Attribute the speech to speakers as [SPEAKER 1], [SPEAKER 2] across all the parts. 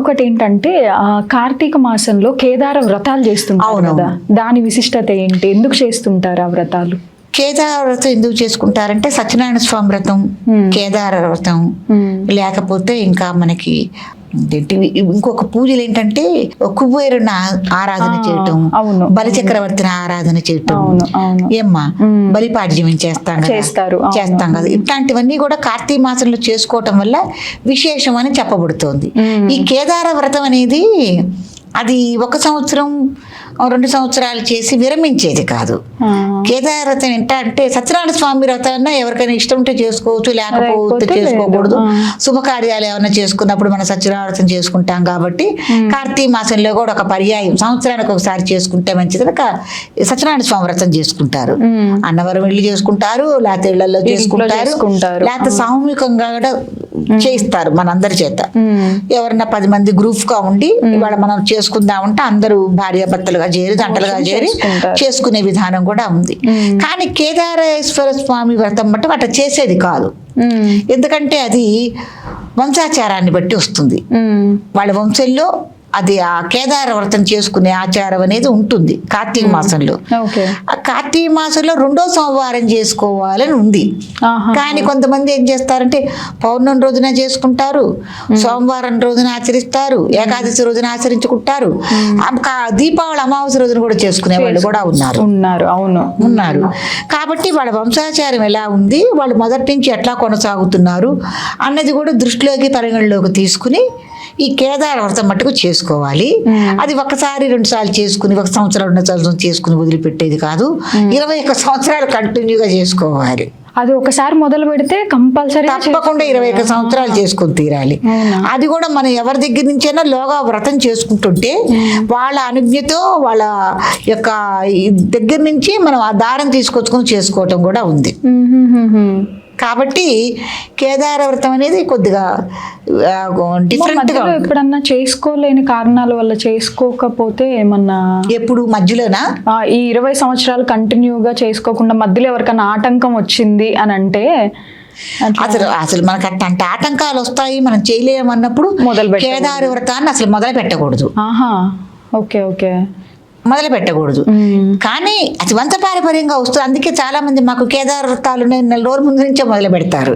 [SPEAKER 1] ఇంకొకటి ఏంటంటే కార్తీక మాసంలో కేదార వ్రతాలు చేస్తుంటారు. కదా దాని విశిష్టత ఏంటి ఎందుకు చేస్తుంటారు ఆ వ్రతాలు
[SPEAKER 2] కేదార వ్రతం ఎందుకు చేసుకుంటారంటే సత్యనారాయణ స్వామి వ్రతం. కేదార వ్రతం. లేకపోతే ఇంకా మనకి ఇంకొక పూజలు ఏంటంటే కుబేరుని ఆరాధన చేయటం
[SPEAKER 1] అవును.
[SPEAKER 2] బలిచక్రవర్తిని ఆరాధన చేయటం ఏమ్మా. బలిపాడ్యం చేస్తాం
[SPEAKER 1] చేస్తారు.
[SPEAKER 2] చేస్తాం కదా ఇట్లాంటివన్నీ కూడా కార్తీక మాసంలో చేసుకోవటం వల్ల విశేషం అని చెప్పబడుతోంది. ఈ కేదార వ్రతం అనేది అది ఒక సంవత్సరం రెండు సంవత్సరాలు చేసి విరమించేది కాదు. కేదార వ్రతం ఏంట అంటే సత్యనారాయణ స్వామి వ్రతం ఎవరికైనా ఇష్టం ఉంటే చేసుకోవచ్చు లేకపోతే చేసుకోకూడదు. శుభకార్యాలు ఏమైనా చేసుకున్నప్పుడు మనం సత్యనారాయణ వ్రతం చేసుకుంటాం కాబట్టి కార్తీక మాసంలో కూడా ఒక పర్యాయం. సంవత్సరానికి ఒకసారి చేసుకుంటే మంచిది. కా- సత్యనారాయణ స్వామి వ్రతం చేసుకుంటారు. అన్నవరం వెళ్ళి చేసుకుంటారు లేకపోతే
[SPEAKER 1] ఇళ్ళలో
[SPEAKER 2] చేసుకుంటారు. లేకపోతే సామూహికంగా కూడా చేయిస్తారు మనందరి చేత. ఎవరన్నా పది మంది గ్రూప్గా ఉండి ఇవాళ మనం చేసుకుందామంటే అందరూ భార్యాభర్తలుగా చేరి జంటలుగా చేరి. చేసుకునే విధానం కూడా ఉంది. కానీ కేదారేశ్వర స్వామి వ్రతం బట్టి అట్లా చేసేది కాదు. ఎందుకంటే అది వంశాచారాన్ని బట్టి వస్తుంది. వాళ్ళ వంశంలో అది ఆ కేదార వ్రతం చేసుకునే ఆచారం అనేది ఉంటుంది కార్తీక మాసంలో.
[SPEAKER 1] ఓకే
[SPEAKER 2] ఆ కార్తీక మాసంలో రెండో సోమవారం చేసుకోవాలని ఉంది. కానీ కొంతమంది ఏం చేస్తారంటే పౌర్ణమి రోజున చేసుకుంటారు సోమవారం రోజున ఆచరిస్తారు ఏకాదశి రోజున ఆచరించుకుంటారు. కా- దీపావళి అమావాస్య రోజున కూడా చేసుకునే వాళ్ళు కూడా ఉన్నారు.
[SPEAKER 1] ఉన్నారు అవును.
[SPEAKER 2] ఉన్నారు. కాబట్టి వాళ్ళ వంశాచారం ఎలా ఉంది వాళ్ళు మొదటి నుంచి ఎట్లా కొనసాగుతున్నారు అన్నది కూడా దృష్టిలోకి పరిగణలోకి తీసుకుని ఈ కేదార వ్రతం మట్టుకు చేసుకోవాలి. అది ఒకసారి రెండు సార్లు చేసుకుని ఒక సంవత్సరం రెండు సంవత్సరం చేసుకుని వదిలిపెట్టేది కాదు. ఇరవై ఒక్క సంవత్సరాలు కంటిన్యూగా చేసుకోవాలి.
[SPEAKER 1] అది ఒకసారి మొదలు పెడితే కంపల్సరీ
[SPEAKER 2] తప్పకుండా ఇరవై ఒక్క సంవత్సరాలు చేసుకుని తీరాలి. అది కూడా మనం ఎవరి దగ్గర నుంచైనా లోగా వ్రతం చేసుకుంటుంటే వాళ్ళ అనుజ్ఞతో వాళ్ళ యొక్క దగ్గర నుంచి మనం ఆ దారం తీసుకొచ్చుకొని చేసుకోవటం కూడా ఉంది. కాబట్టి కేదార వ్రతం అనేది కొద్దిగా డిఫరెంట్గా
[SPEAKER 1] మధ్యలో ఎప్పుడన్నా చేసుకోలేని కారణాల వల్ల చేసుకోకపోతే ఏమన్నా
[SPEAKER 2] ఎప్పుడు? మధ్యలోనా?
[SPEAKER 1] ఈ ఇరవై సంవత్సరాలు కంటిన్యూగా చేసుకోకుండా మధ్యలో ఎవరికైనా ఆటంకం వచ్చింది అని అంటే
[SPEAKER 2] అసలు అసలు మనకు అట్లాంటి ఆటంకాలు వస్తాయి మనం చేయలేమన్నప్పుడు
[SPEAKER 1] మొదలు.
[SPEAKER 2] కేదార వ్రతాన్ని అసలు మొదలు పెట్టకూడదు
[SPEAKER 1] ఆహా ఓకే ఓకే.
[SPEAKER 2] మొదలు పెట్టకూడదు. కానీ అది వంశపారపర్యంగా వస్తుంది అందుకే చాలా మంది మాకు కేదార వ్రతాలు ఉన్నాయి నెల రోజుల ముందు నుంచే మొదలు పెడతారు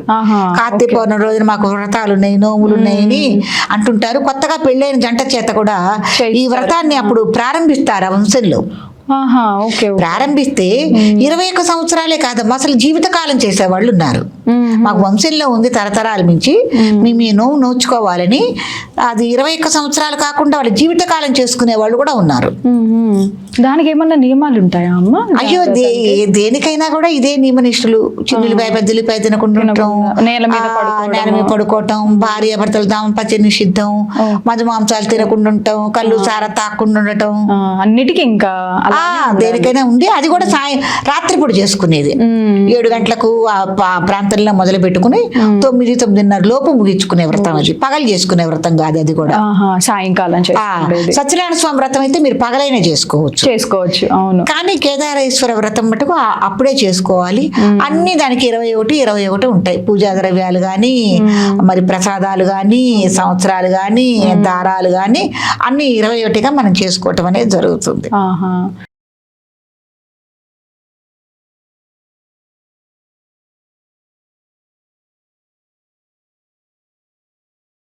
[SPEAKER 2] కార్తీక పౌర్ణమి రోజున మాకు వ్రతాలు ఉన్నాయి నోములు ఉన్నాయని అంటుంటారు కొత్తగా పెళ్ళైన జంట చేత కూడా ఈ. వ్రతాన్ని అప్పుడు ప్రారంభిస్తారు ఆ వంశంలో. ప్రారంభిస్తే ఇరవై ఒక్క సంవత్సరాలే కాదమ్మా అసలు జీవితకాలం చేసేవాళ్ళు ఉన్నారు. మాకు వంశంలో ఉంది తరతరాల నుంచి. మేము. ఈ నోవు నోచుకోవాలని అది ఇరవై ఒక్క సంవత్సరాలు కాకుండా వాళ్ళ జీవితకాలం చేసుకునే వాళ్ళు కూడా ఉన్నారు.
[SPEAKER 1] దానికి ఏమన్నా నియమాలు ఉంటాయా అమ్మ
[SPEAKER 2] అయ్యో దేనికైనా కూడా ఇదే నియమనిష్ఠులు చిన్నులపై పెద్దలపై తినకుండా ఉండటం
[SPEAKER 1] నేల మీద.
[SPEAKER 2] నేల మీద పడుకోవటం భార్య భర్తలు దాంపత్య నిషిద్ధం. మధు మాంసాలు తినకుండా ఉండటం కళ్ళు సార తాకుండా ఉండటం.
[SPEAKER 1] అన్నిటికీ ఇంకా
[SPEAKER 2] దేనికైనా ఉంది అది కూడా సాయం రాత్రిపూట చేసుకునేది. ఏడు గంటలకు ప్రాంతంలో మొదలు పెట్టుకుని తొమ్మిది తొమ్మిదిన్నర లోపు ముగించుకునే వ్రతం అది. పగలు చేసుకునే వ్రతం కాదు అది కూడా.
[SPEAKER 1] సాయంకాలం
[SPEAKER 2] సత్యనారాయణ స్వామి వ్రతం అయితే మీరు పగలైనా చేసుకోవచ్చు.
[SPEAKER 1] చేసుకోవచ్చు అవును.
[SPEAKER 2] కానీ కేదారేశ్వర వ్రతం మటుకు అప్పుడే చేసుకోవాలి. అన్ని దానికి ఇరవై ఒకటి ఇరవై ఒకటి ఉంటాయి. పూజా ద్రవ్యాలు కానీ మరి ప్రసాదాలు కానీ సంవత్సరాలు కానీ దారాలు కానీ అన్ని ఇరవై ఒకటిగా మనం చేసుకోవటం అనేది జరుగుతుంది.